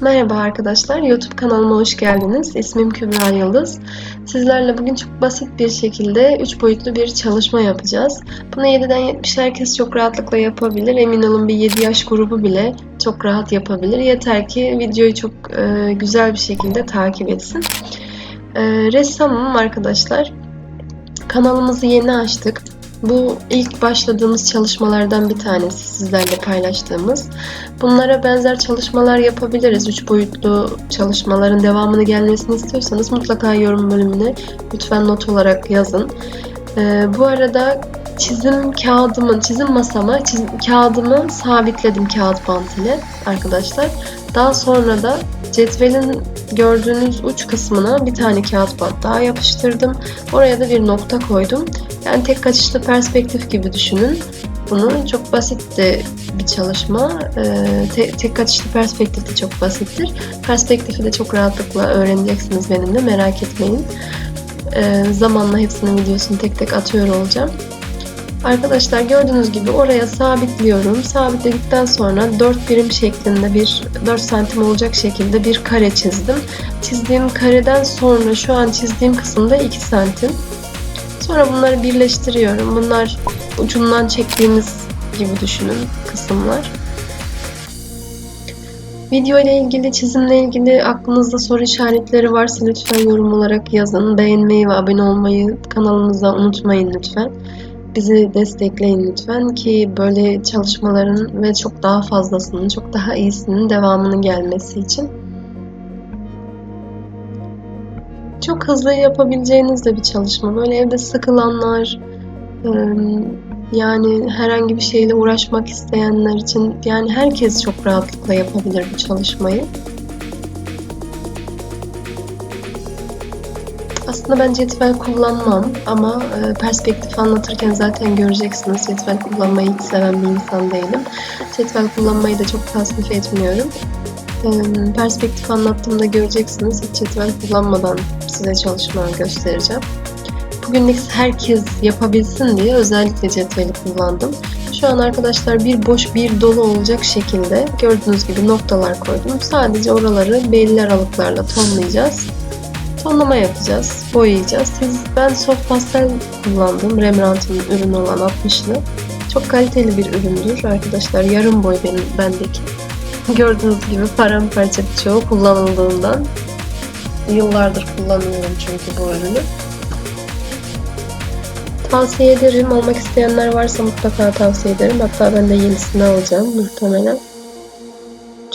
Merhaba arkadaşlar, YouTube kanalıma hoş geldiniz. İsmim Kübra Yıldız. Sizlerle bugün çok basit bir şekilde 3 boyutlu bir çalışma yapacağız. Bunu 7'den 70 herkes çok rahatlıkla yapabilir. Emin olun bir 7 yaş grubu bile çok rahat yapabilir. Yeter ki videoyu çok e, güzel bir şekilde takip etsin. E, ressamım arkadaşlar. Kanalımızı yeni açtık. Bu ilk başladığımız çalışmalardan bir tanesi sizlerle paylaştığımız. Bunlara benzer çalışmalar yapabiliriz. Üç boyutlu çalışmaların devamını gelmesini istiyorsanız mutlaka yorum bölümüne lütfen not olarak yazın. Ee, bu arada çizim kağıdımın, çizim masama çizim, kağıdımı sabitledim kağıt bant ile arkadaşlar. Daha sonra da cetvelin gördüğünüz uç kısmına bir tane kağıt daha yapıştırdım. Oraya da bir nokta koydum. Yani tek kaçışlı perspektif gibi düşünün. Bunu çok basit de bir çalışma. Ee, tek, tek kaçışlı perspektif de çok basittir. Perspektifi de çok rahatlıkla öğreneceksiniz benimle merak etmeyin. Ee, zamanla hepsinin videosunu tek tek atıyor olacağım. Arkadaşlar gördüğünüz gibi oraya sabitliyorum. Sabitledikten sonra 4 birim şeklinde bir 4 santim olacak şekilde bir kare çizdim. Çizdiğim kareden sonra şu an çizdiğim kısımda 2 santim. Sonra bunları birleştiriyorum. Bunlar ucundan çektiğimiz gibi düşünün kısımlar. Video ile ilgili, çizimle ilgili aklınızda soru işaretleri varsa lütfen yorum olarak yazın. Beğenmeyi ve abone olmayı kanalımıza unutmayın lütfen. Bizi destekleyin lütfen ki böyle çalışmaların ve çok daha fazlasının, çok daha iyisinin devamının gelmesi için. Çok hızlı yapabileceğiniz de bir çalışma. Böyle evde sıkılanlar, yani herhangi bir şeyle uğraşmak isteyenler için yani herkes çok rahatlıkla yapabilir bu çalışmayı. Aslında ben cetvel kullanmam ama perspektif anlatırken zaten göreceksiniz. Cetvel kullanmayı hiç seven bir insan değilim. Cetvel kullanmayı da çok tasnif etmiyorum. Perspektif anlattığımda göreceksiniz. Hiç cetvel kullanmadan size çalışma göstereceğim. Bugünlük herkes yapabilsin diye özellikle cetveli kullandım. Şu an arkadaşlar bir boş bir dolu olacak şekilde gördüğünüz gibi noktalar koydum. Sadece oraları belli aralıklarla tonlayacağız. Tonlama yapacağız, boyayacağız. Siz, ben soft pastel kullandım. Rembrandt'ın ürünü olan 60'lı. Çok kaliteli bir üründür arkadaşlar. Yarım boy benim bendeki. Gördüğünüz gibi paramparça çoğu kullanıldığından yıllardır kullanıyorum çünkü bu ürünü. Tavsiye ederim. Almak isteyenler varsa mutlaka tavsiye ederim. Hatta ben de yenisini alacağım muhtemelen.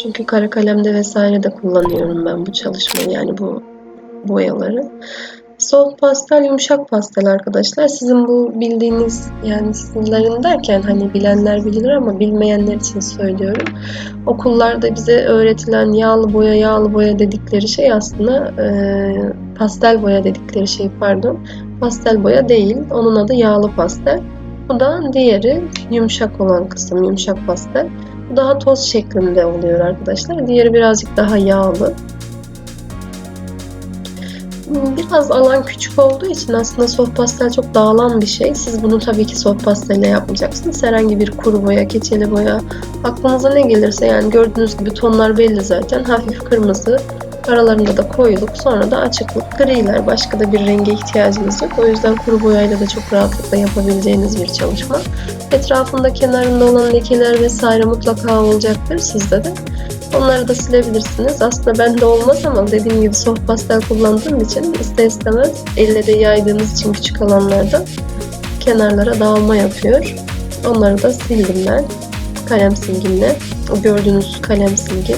Çünkü kara kalemde vesaire de kullanıyorum ben bu çalışmayı yani bu boyaları. Soft pastel, yumuşak pastel arkadaşlar. Sizin bu bildiğiniz yani sizlerin derken hani bilenler bilir ama bilmeyenler için söylüyorum. Okullarda bize öğretilen yağlı boya, yağlı boya dedikleri şey aslında e, pastel boya dedikleri şey pardon. Pastel boya değil. Onun adı yağlı pastel. Bu da diğeri yumuşak olan kısım, yumuşak pastel. Bu daha toz şeklinde oluyor arkadaşlar. Diğeri birazcık daha yağlı. Biraz alan küçük olduğu için aslında soft pastel çok dağılan bir şey. Siz bunu tabii ki soft pastelle yapmayacaksınız. Herhangi bir kuru boya, keçeli boya, aklınıza ne gelirse yani gördüğünüz gibi tonlar belli zaten. Hafif kırmızı, aralarında da koyuluk, sonra da açıklık, griler. Başka da bir renge ihtiyacınız yok. O yüzden kuru boyayla da çok rahatlıkla yapabileceğiniz bir çalışma. Etrafında kenarında olan lekeler vesaire mutlaka olacaktır sizde de. Onları da silebilirsiniz. Aslında bende olmaz ama dediğim gibi soft pastel kullandığım için ister istemez elle de yaydığınız için küçük alanlarda kenarlara dağılma yapıyor. Onları da sildim ben kalem silgimle. O gördüğünüz kalem silgi.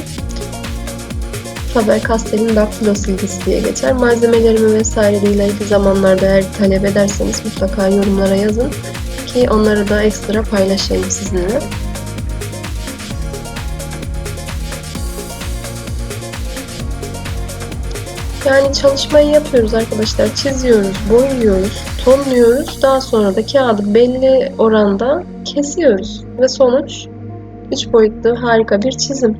Faber-Castell'in Daktilo silgisi diye geçer. Malzemelerimi vesaire ileriki zamanlarda eğer talep ederseniz mutlaka yorumlara yazın ki onları da ekstra paylaşayım sizinle. Yani çalışmayı yapıyoruz arkadaşlar. Çiziyoruz, boyuyoruz, tonluyoruz. Daha sonra da kağıdı belli oranda kesiyoruz. Ve sonuç 3 boyutlu harika bir çizim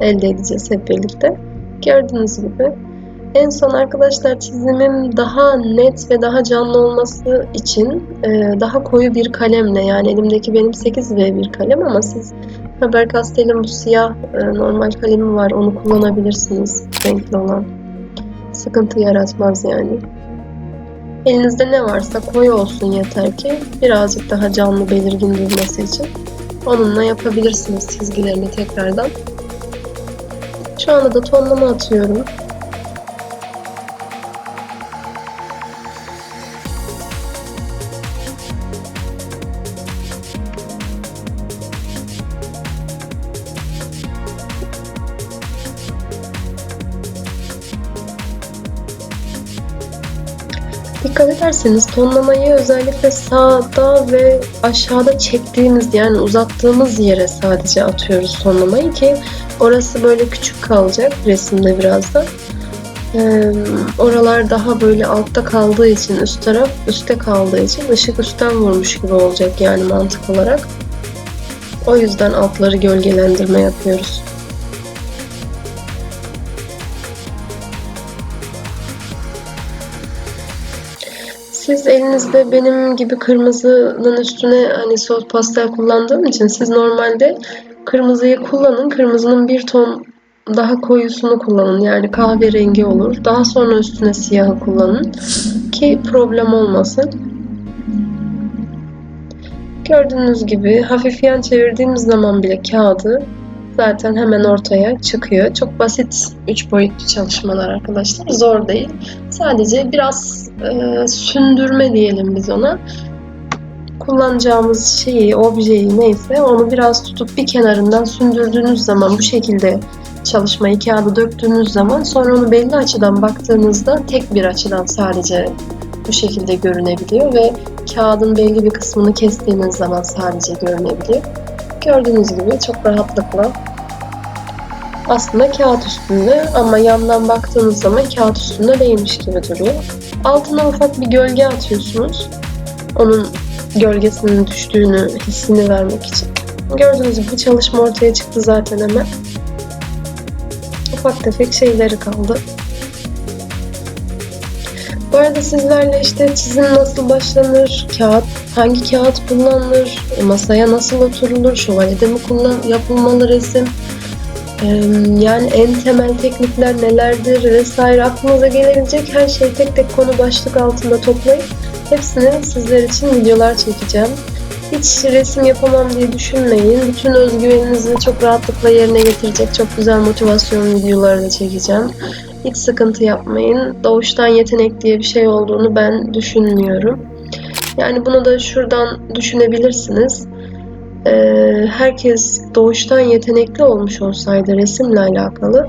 elde edeceğiz hep birlikte. Gördüğünüz gibi en son arkadaşlar çizimim daha net ve daha canlı olması için e, daha koyu bir kalemle yani elimdeki benim 8V bir kalem ama siz Haber Castell'in bu siyah e, normal kalemi var. Onu kullanabilirsiniz. Renkli olan. Sıkıntı yaratmaz yani. Elinizde ne varsa koyu olsun yeter ki birazcık daha canlı belirgin durması için. Onunla yapabilirsiniz çizgilerini tekrardan. Şu anda da tonlama atıyorum. Dikkat ederseniz tonlamayı özellikle sağda ve aşağıda çektiğimiz yani uzattığımız yere sadece atıyoruz tonlamayı ki orası böyle küçük kalacak resimde biraz da. Ee, oralar daha böyle altta kaldığı için üst taraf üstte kaldığı için ışık üstten vurmuş gibi olacak yani mantık olarak. O yüzden altları gölgelendirme yapıyoruz. Siz elinizde benim gibi kırmızının üstüne hani soft pastel kullandığım için siz normalde kırmızıyı kullanın. Kırmızının bir ton daha koyusunu kullanın. Yani kahverengi olur. Daha sonra üstüne siyahı kullanın. Ki problem olmasın. Gördüğünüz gibi hafif yan çevirdiğimiz zaman bile kağıdı zaten hemen ortaya çıkıyor. Çok basit 3 boyutlu çalışmalar arkadaşlar. Zor değil. Sadece biraz e, sündürme diyelim biz ona. Kullanacağımız şeyi, objeyi neyse onu biraz tutup bir kenarından sündürdüğünüz zaman bu şekilde çalışmayı kağıda döktüğünüz zaman sonra onu belli açıdan baktığınızda tek bir açıdan sadece bu şekilde görünebiliyor ve kağıdın belli bir kısmını kestiğiniz zaman sadece görünebiliyor. Gördüğünüz gibi çok rahatlıkla aslında kağıt üstünde ama yandan baktığınız zaman kağıt üstünde değilmiş gibi duruyor. Altına ufak bir gölge atıyorsunuz. Onun gölgesinin düştüğünü hissini vermek için. Gördüğünüz gibi çalışma ortaya çıktı zaten hemen. Ufak tefek şeyleri kaldı. Bu arada sizlerle işte çizim nasıl başlanır, kağıt, hangi kağıt kullanılır, masaya nasıl oturulur, şövalyede mi kullan, yapılmalı resim, yani en temel teknikler nelerdir vesaire aklınıza gelebilecek her şeyi tek tek konu başlık altında toplayıp hepsini sizler için videolar çekeceğim. Hiç resim yapamam diye düşünmeyin. Bütün özgüveninizi çok rahatlıkla yerine getirecek çok güzel motivasyon videoları da çekeceğim. Hiç sıkıntı yapmayın. Doğuştan yetenek diye bir şey olduğunu ben düşünmüyorum. Yani bunu da şuradan düşünebilirsiniz. Ee, herkes doğuştan yetenekli olmuş olsaydı resimle alakalı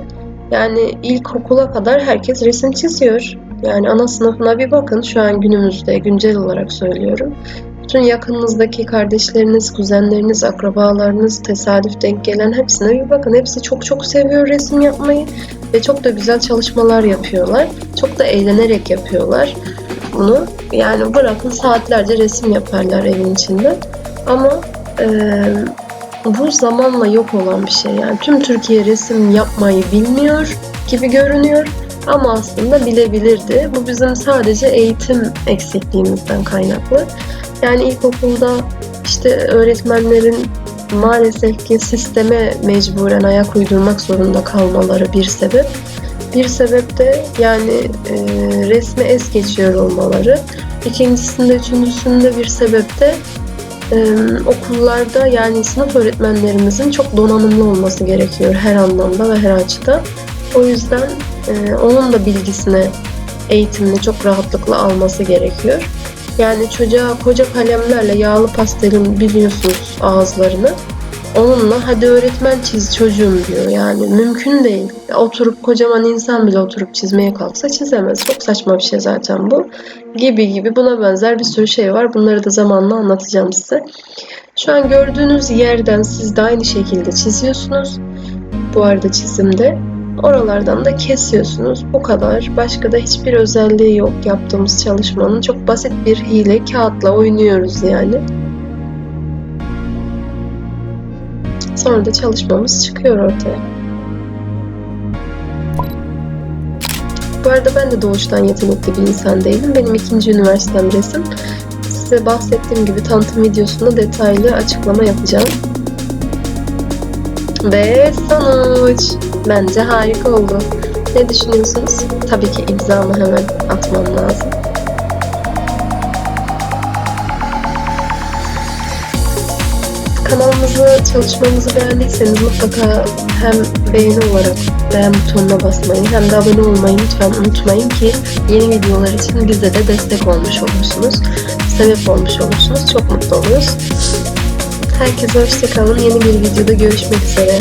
yani ilkokula kadar herkes resim çiziyor. Yani ana sınıfına bir bakın şu an günümüzde güncel olarak söylüyorum. Bütün yakınınızdaki kardeşleriniz, kuzenleriniz, akrabalarınız, tesadüf denk gelen hepsine bir bakın. Hepsi çok çok seviyor resim yapmayı ve çok da güzel çalışmalar yapıyorlar. Çok da eğlenerek yapıyorlar bunu. Yani bırakın saatlerce resim yaparlar evin içinde. Ama e, bu zamanla yok olan bir şey. Yani tüm Türkiye resim yapmayı bilmiyor gibi görünüyor ama aslında bilebilirdi. Bu bizim sadece eğitim eksikliğimizden kaynaklı. Yani ilkokulda işte öğretmenlerin maalesef ki sisteme mecburen ayak uydurmak zorunda kalmaları bir sebep. Bir sebep de yani e, resme es geçiyor olmaları. İkincisinde, üçüncüsünde bir sebep de e, okullarda yani sınıf öğretmenlerimizin çok donanımlı olması gerekiyor her anlamda ve her açıda. O yüzden e, onun da bilgisine, eğitimini çok rahatlıkla alması gerekiyor. Yani çocuğa koca kalemlerle yağlı pastelin biliyorsunuz ağızlarını. Onunla hadi öğretmen çiz çocuğum diyor. Yani mümkün değil. Oturup kocaman insan bile oturup çizmeye kalksa çizemez. Çok saçma bir şey zaten bu. Gibi gibi buna benzer bir sürü şey var. Bunları da zamanla anlatacağım size. Şu an gördüğünüz yerden siz de aynı şekilde çiziyorsunuz. Bu arada çizimde. Oralardan da kesiyorsunuz. Bu kadar. Başka da hiçbir özelliği yok yaptığımız çalışmanın. Çok basit bir hile. Kağıtla oynuyoruz yani. Sonra da çalışmamız çıkıyor ortaya. Bu arada ben de doğuştan yetenekli bir insan değilim. Benim ikinci üniversitem resim. Size bahsettiğim gibi tanıtım videosunda detaylı açıklama yapacağım. Ve sonuç. Bence harika oldu. Ne düşünüyorsunuz? Tabii ki imzamı hemen atmam lazım. Kanalımızı, çalışmamızı beğendiyseniz mutlaka hem beğeni olarak beğen butonuna basmayı hem de abone olmayı lütfen unutmayın ki yeni videolar için bize de destek olmuş olursunuz. Sebep olmuş olursunuz. Çok mutlu oluruz. Herkese hoşçakalın. Yeni bir videoda görüşmek üzere.